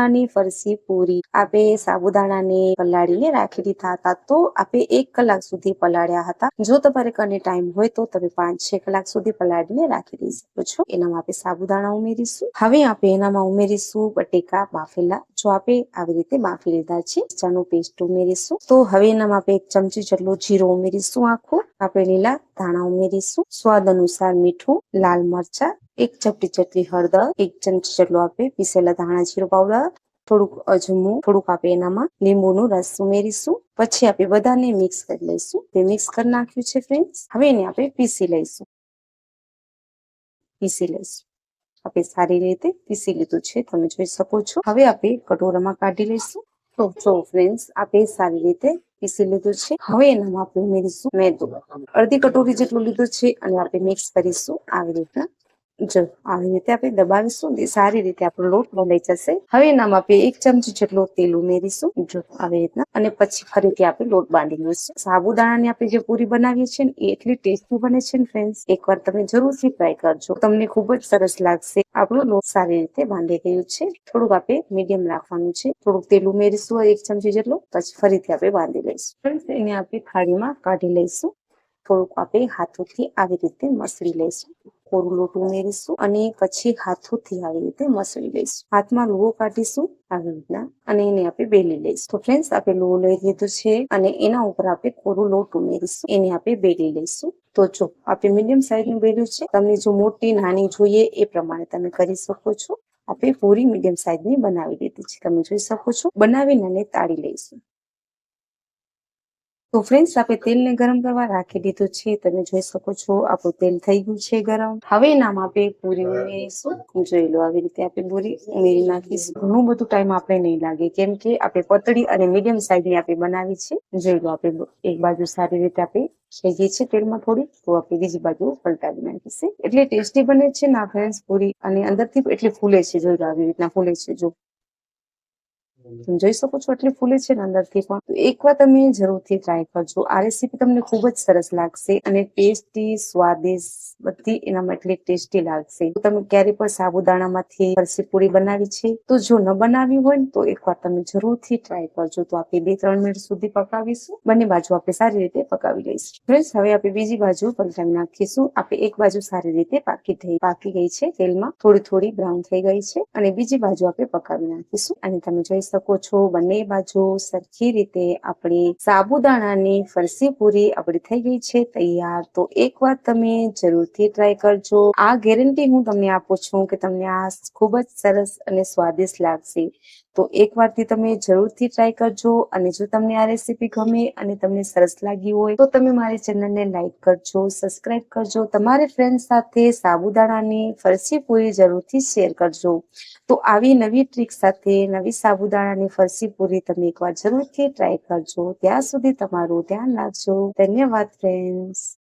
સાબુદાણાની ફરસી પૂરી આપે સાબુદાણાને પલાળીને રાખી દીધા હતા. તો આપે એક કલાક સુધી પલાળ્યા હતા. જો તમારે કને ટાઈમ હોય તો તમે પાંચ છ કલાક સુધી પલાળીને રાખી દઈ શકો છો. એનામાં આપણે સાબુદાણા ઉમેરીશું. હવે આપણે એનામાં ઉમેરીશું બટેકા, બાફેલા. જો આપે આવી રીતે બાફી લીધા છે ચાનું પેસ્ટ ઉમેરીશું. તો હવે એનામાં આપણે એક ચમચી જેટલું જીરો ઉમેરીશું આખું. આપણે લીલા ધાણા ઉમેરીશું. સ્વાદ અનુસાર મીઠું, લાલ મરચા, એક ચપટી જેટલી હળદર, એક ચમચી જેટલું આપણે પીસેલા ધાણા જીરો પાવડર થોડુંક અજમું, થોડુંક આપણે એનામાં લીંબુનો રસ ઉમેરીશું. પછી આપણે બધાને મિક્સ કરી લઈશું. તે મિક્સ કરી નાખ્યું છે ફ્રેન્ડ્સ હવે એને આપણે પીસી લઈશું. પીસી લઈશું. આપણે સારી રીતે પીસી લીધું છે. તમે જોઈ શકો છો. હવે આપણે કટોરામાં કાઢી લઈશું. તો જો ફ્રેન્ડ્સ આપણે સારી રીતે પીસી લીધું છે. હવે એનામાં આપણે ઉમેરીશું મેદો. અડધી કટોરી જેટલું લીધું છે અને આપણે મિક્સ કરીશું. આવી રીતના જો, આવી રીતે આપણે દબાવીશું તે સારી રીતે આપણો લોટ બંધાઈ જશે. હવે એનામાં આપણે એક ચમચી જેટલો તેલ ઉમેરીશું. જો, આવી રીતના. અને પછી ફરીથી આપણે લોટ બાંધી લઈશું. સાબુદાણાની આપણે જે પૂરી બનાવીએ છીએ ને, એ એટલી ટેસ્ટી બને છે ને ફ્રેન્ડ્સ એકવાર તમે જરૂરથી ટ્રાય કરજો. તમને ખૂબ જ સરસ લાગશે. આપણો લોટ સારી રીતે બાંધી ગયું છે. થોડુંક આપણે મીડિયમ રાખવાનું છે. થોડુંક તેલ ઉમેરીશું, એક ચમચી જેટલું. પછી ફરીથી આપણે બાંધી લઈશું. ફ્રેન્ડ્સ એને આપણે થાળીમાં કાઢી લઈશું. થોડુંક આપણે હાથોથી આવી રીતે મસળી લઈશું. કોરું લોટ ઉમેરીશું અને પછી હાથોથી આવી રીતે મસળી લઈશું. હાથમાં લુઓ કાઢીશું આવી રીતના અને એને આપણે બેલી લઈશું. તો ફ્રેન્ડ્સ આપણે લુઓ લઈ લીધું છે અને એના ઉપર આપણે કોરું લોટ ઉમેરીશું. એને આપણે બેલી લઈશું. તો જો આપણે મીડિયમ સાઈઝનું બેલ્યું છે. તમને જો મોટી, નાની જોઈએ એ પ્રમાણે તમે કરી શકો છો. આપણે પૂરી મીડિયમ સાઈઝની બનાવી દીધી છે. તમે જોઈ શકો છો. બનાવીને તાળી લઈશું. તો ફ્રેન્ડ્સ આપણે તેલને ગરમ કરવા રાખી દીધું છે. તમે જોઈ શકો છો આપણું તેલ થઈ ગયું છે ગરમ. હવે એનામાં આપણે પૂરી ઉમેરીશું. જોઈ લો આવી રીતે આપણે પૂરી ઉમેરી નાખીશું. ઘણું બધું ટાઈમ આપણે નહીં લાગે. કેમ કે આપણે પતળી અને મીડિયમ સાઈઝની આપણે બનાવી છે. જોઈ લો આપણે એક બાજુ સારી રીતે આપણે ગઈ છે તેલમાં થોડી. તો આપણે બીજી બાજુ પલટાવી નાખીશું. એટલે ટેસ્ટી બને છે ના ફ્રેન્ડ્સ પૂરી અને અંદરથી એટલી ફૂલે છે. જોઈ લો આવી રીતના ફૂલે છે. જો તમે જોઈ શકો છો એટલી ફૂલે છે ને અંદરથી પણ. તો એકવાર તમે જરૂરથી ટ્રાય કરજો. આ રેસીપી તમને ખૂબ જ સરસ લાગશે અને ટેસ્ટી સ્વાદિષ્ટ, બધી એનામાં એટલી ટેસ્ટી લાગશે. તમે ક્યારે પણ સાબુદાણામાંથી ફરસી પૂરી બનાવી છે? તો જો ન બનાવી હોય તો એકવાર તમે જરૂરથી ટ્રાય કરજો. તો આપણે બે ત્રણ મિનિટ સુધી પકાવીશું. બંને બાજુ આપણે સારી રીતે પકાવી લઈશું. ફ્રેન્ડ્સ, હવે આપણે બીજી બાજુ પલટાવી નાખીશું. આપણે એક બાજુ સારી રીતે પાકી થઈ, પાકી ગઈ છે તેલમાં. થોડી થોડી બ્રાઉન થઈ ગઈ છે. અને બીજી બાજુ આપણે પકાવી નાખીશું. અને તમે જોઈ શકો છો. બંને બાજુ સરખી રીતે આપણી સાબુદાણાની ફરસી પૂરી આપણી થઈ ગઈ છે તૈયાર. તો એકવાર તમે જરૂરથી ટ્રાય કરજો. આ ગેરંટી હું તમને આપું છું કે તમને આ ખૂબ જ સરસ અને સ્વાદિષ્ટ લાગશે. તો એકવારથી તમે જરૂરથી ટ્રાય કરજો અને જો તમને આ રેસીપી ગમે અને તમને સરસ લાગી હોય, તો તમે મારી ચેનલને લાઈક કરજો સબસ્ક્રાઇબ કરજો. તમારે ફ્રેન્ડ સાથે સાબુદાણાની ફરસી પૂરી જરૂરથી શેર કરજો. તો આવી નવી ટ્રીક સાથે, નવી સાબુદાણાની ફરસી પૂરી તમે એકવાર જરૂરથી ટ્રાય કરજો. ત્યાં સુધી તમારું ધ્યાન રાખજો. ધન્યવાદ ફ્રેન્ડ્સ